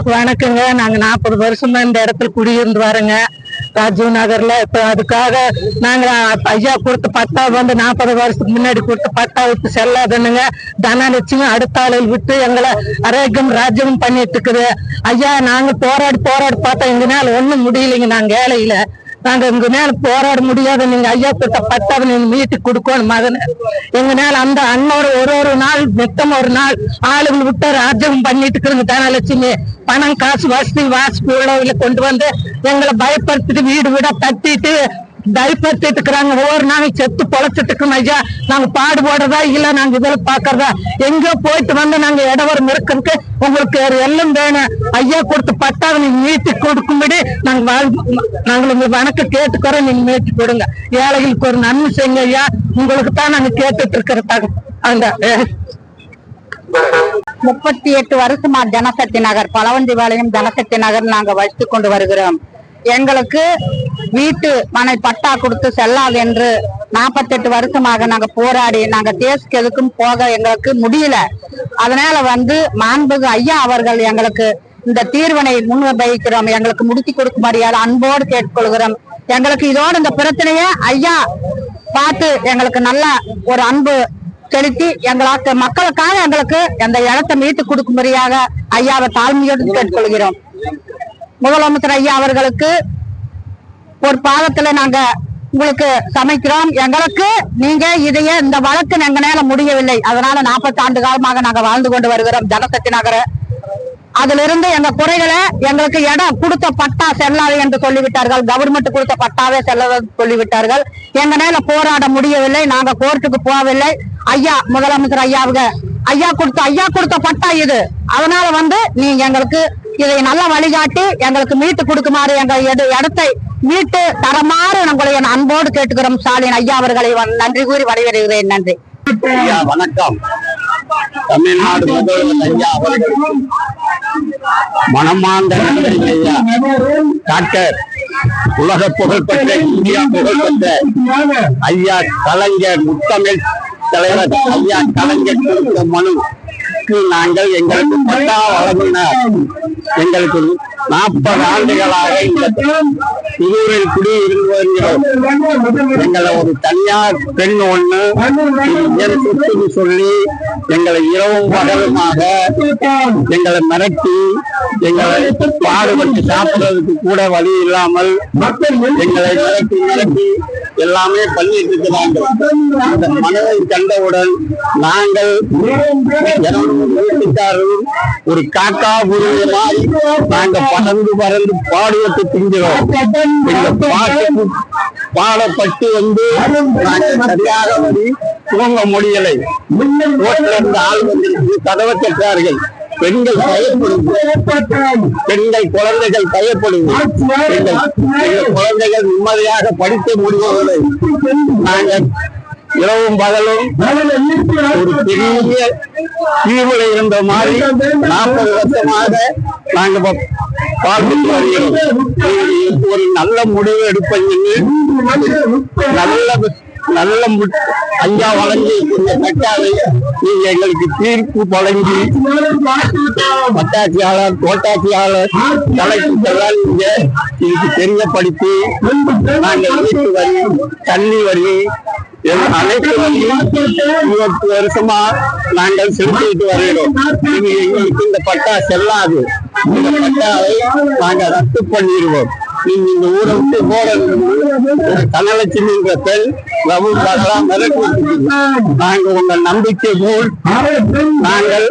வணக்கங்க. நாங்க நாற்பது வருஷமா இந்த இடத்துல குடியிருந்து வரோங்க. ராஜீவ் நகர்ல. இப்ப அதுக்காக நாங்க ஐயா கொடுத்த பட்டா வந்து நாற்பது வருஷத்துக்கு முன்னாடி கொடுத்த பட்டா விட்டு செல்லாதுன்னுங்க தனலட்சுமி அடுத்த ஆளில் விட்டு எங்களை ஆரோக்கியம் ராஜ்யம் பண்ணிட்டு இருக்குது. ஐயா நாங்க போராடி போராடி பார்த்தா எங்கனால ஒண்ணும் முடியலைங்க. நாங்க ஏழையில நாங்க எங்க மேல போராட முடியாத நீங்க ஐயா கிட்ட பத்தாவது நீங்க மீட்டு கொடுக்கணும் மகன். எங்க மேல அந்த அண்ணோட ஒரு ஒரு நாள் நித்தம் ஒரு நாள் ஆளுங்களை விட்டு ராஜ்யம் பண்ணிட்டு இருக்கிறாங்க தனலட்சுமி. பணம் காசு வசதி வாசிப்பு உள்ளவங்களை கொண்டு வந்து எங்களை பயப்படுத்திட்டு வீடு வீடா தட்டிட்டு பயப்படுத்திட்டு இருக்கிறாங்க ஒவ்வொரு நாளைக்கு செத்து பொழைச்சிட்டு இருக்கோம் ஐயா நாங்க பாடுபடுறதா இல்ல நாங்க இதில் பாக்குறதா? எங்கேயோ போயிட்டு வந்து நாங்க இடவரம் இருக்கிறதுக்கு உங்களுக்கு ஒரு எல்லாம் வேணும். ஐயா கொடுத்து பட்டாவை நீங்க மீட்டு கொடுக்கும்படி நாங்க வாழ் நாங்கள் உங்களுக்கு வணக்கம் கேட்டுக்கிறோம். நீங்க மீட்டு கொடுங்க ஏழைகளுக்கு ஒரு நன்மை செய்யுங்க ஐயா. உங்களுக்கு தான் நாங்க கேட்டுட்டு இருக்கிறதாங்க அந்த முப்பத்தி எட்டு வருஷமா ஜனசக்தி நகர் பழவந்திபாளையம் ஜனசக்தி நகர் நாங்க வசித்து கொண்டு வருகிறோம். எங்களுக்கு வீட்டு மனை பட்டா கொடுத்து செல்லாது என்று நாற்பத்தெட்டு வருஷமாக நாங்க போராடி நாங்க தேசுக்கு எதுக்கும் போக எங்களுக்கு முடியல. அதனால வந்து மாண்புகு ஐயா அவர்கள் எங்களுக்கு இந்த தீர்வினை முன் வைக்கிறோம் எங்களுக்கு முடித்து கொடுக்கும்படியால் அன்போடு கேட்டுக்கொள்கிறோம். எங்களுக்கு இதோட இந்த பிரச்சனைய ஐயா பார்த்து எங்களுக்கு நல்ல ஒரு அன்பு செலுத்தி எங்களுக்கு மக்களுக்காக எங்களுக்கு அந்த இடத்தை மீட்டு கொடுக்கும்படியாக ஐயாவை தாழ்மையோடு கேட்டுக்கொள்கிறோம். முதலமைச்சர் ஐயா அவர்களுக்கு ஒரு பாதத்துல நாங்க உங்களுக்கு சமைக்கிறோம். எங்களுக்கு நீங்க இதையே இந்த வழக்கு எங்கனால முடியவில்லை. அதனால நாற்பத்தி ஆண்டு காலமாக நாங்க வாழ்ந்து கொண்டு வருகிறோம் ஜனசக்தி நகர. அதிலிருந்து எங்க குறைகளை எங்களுக்கு இடம் கொடுத்த பட்டா செல்லாது என்று சொல்லிவிட்டார்கள். கவர்மெண்ட் கொடுத்த பட்டாவே செல்லாது சொல்லிவிட்டார்கள். எங்கனால போராட முடியவில்லை. நாங்க கோர்ட்டுக்கு போகவில்லை. ஐயா முதலமைச்சர் ஐயாவுக ஐயா கொடுத்த ஐயா கொடுத்த பட்டா இது. அதனால வந்து நீங்க எங்களுக்கு இதை நல்ல வழிகாட்டி எங்களுக்கு மீட்டு கொடுக்குமாறு எங்க இடத்தை மீட்டு தரமாறு உங்களை என் அன்போடு கேட்டுக்கிறோம் ஸ்டாலின் ஐயா அவர்களை. நன்றி கூறி வழிவருகிறேன் நன்றி. வணக்கம். தமிழ்நாடு மனமார்ந்த டாக்டர் உலக புகழ்பெற்ற இந்தியா புகழ்பெற்ற ஐயா கலைஞர் முத்தமிழ் தலைவர் ஐயா கலைஞர் மனு. அதற்கு நாங்கள் எங்களுக்கு பட்டா வழங்கினார் எங்களுக்கு நாற்பது ஆண்டுகளாக இந்த புதூரில் குடியிருந்து வருகிறோம் எங்களை ஒரு தனியார் பெண் ஒண்ணு என் சொல்லி எங்களை இரவும் பகலுமாக எங்களை மிரட்டி எங்களை பாடுபட்டு சாப்பிடுறதுக்கு கூட வழி இல்லாமல் எங்களை மிரட்டி மிரட்டி எல்லாமே பண்ணிட்டு இருக்கிறாங்க. அந்த மனதை கண்டவுடன் நாங்கள் வீட்டுக்காரரும் ஒரு காக்கா புரியமாய் நாங்க பறந்து பறந்து பாடுவத்தை திங்கிறோம் எங்க பாடப்பட்டு வந்து சரியாக வழி தூங்க முடியலை. ரோட்ல இருந்து ஆள் வந்து கதவை கட்டார்கள் பெண்கள் பெண்கள் குழந்தைகள் எங்கள் குழந்தைகள் நிம்மதியாக படிக்க முடிவதில்லை நாங்கள் இரவும் பகலும் ஒரு பெரிய தீவுல இருந்த மாதிரி நாற்பது வருஷமாக நாங்க ப- பார்த்துட்டு வருகிறோம். ஒரு நல்ல முடிவு எடுப்பீங்கன்னு நல்ல நல்ல ஐயா வழங்கி இந்த கட்டாவை நீங்க எங்களுக்கு தீர்ப்பு வழங்கி பட்டாட்சியாளர் கோட்டாட்சியாளர் கலெக்டர் நீங்க இதுக்கு தெரியப்படுத்தி நாங்கள் வீட்டு வரி தண்ணி வரி அனைத்து இருபத்தி வருஷமா நாங்கள் செலுத்திட்டு வருகிறோம். இது எங்களுக்கு இந்த பட்டா செல்லாது இந்த பட்டாவை நாங்கள் ரத்து பண்ணிடுவோம். நீங்க இந்த ஊரை விட்டு போறது ஒரு தனலட்சுமின்ற பெண் ரவு பகலாம் மிரட்டி நாங்க உங்க நம்பிக்கை போல் நாங்கள்